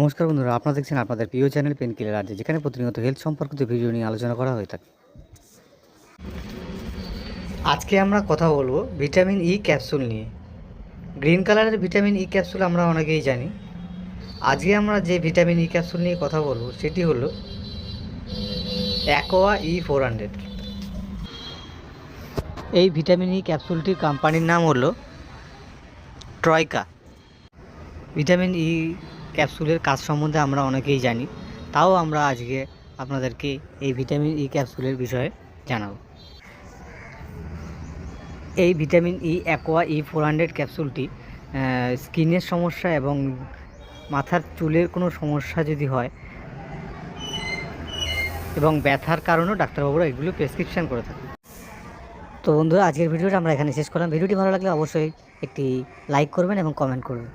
নমস্কার বন্ধুরা, আপনারা দেখছেন আপনাদের প্রিয় চ্যানেল পেন কিলার আর্জে যেখানে প্রতিনিয়ত হেলথ সম্পর্কিত ভিডিও নিয়ে আলোচনা করা হয়ে থাকে। আজকে আমরা কথা বলব ভিটামিন ই ক্যাপসুল নিয়ে। গ্রিন কালারের ভিটামিন ই ক্যাপসুল আমরা অনেকেই জানি। আজকে আমরা যে ভিটামিন ই ক্যাপসুল নিয়ে কথা বলব, সেটি হলো অ্যাকোয়া ই ফোর হান্ড্রেড এই ভিটামিন ই ক্যাপসুলটির কোম্পানির নাম হলো ট্রয়কা ভিটামিন ই ক্যাপসুলের কাজ সম্বন্ধে আমরা অনেকেই জানি। তাও আমরা আজকে আপনাদেরকে এই ভিটামিন ই ক্যাপসুলের বিষয়ে জানাব। এই vitamin E, Aqua E four hundred ক্যাপসুলটি স্কিনের সমস্যা এবং মাথার চুলের কোনো সমস্যা যদি হয় এবং ব্যথার কারণেও ডাক্তারবাবুরা এগুলো প্রেসক্রিপশন করে থাকে। তো বন্ধুরা, আজকের ভিডিওটা আমরা এখানে শেষ করলাম। ভিডিওটি ভালো লাগলে অবশ্যই একটি লাইক করবেন এবং কমেন্ট করবেন।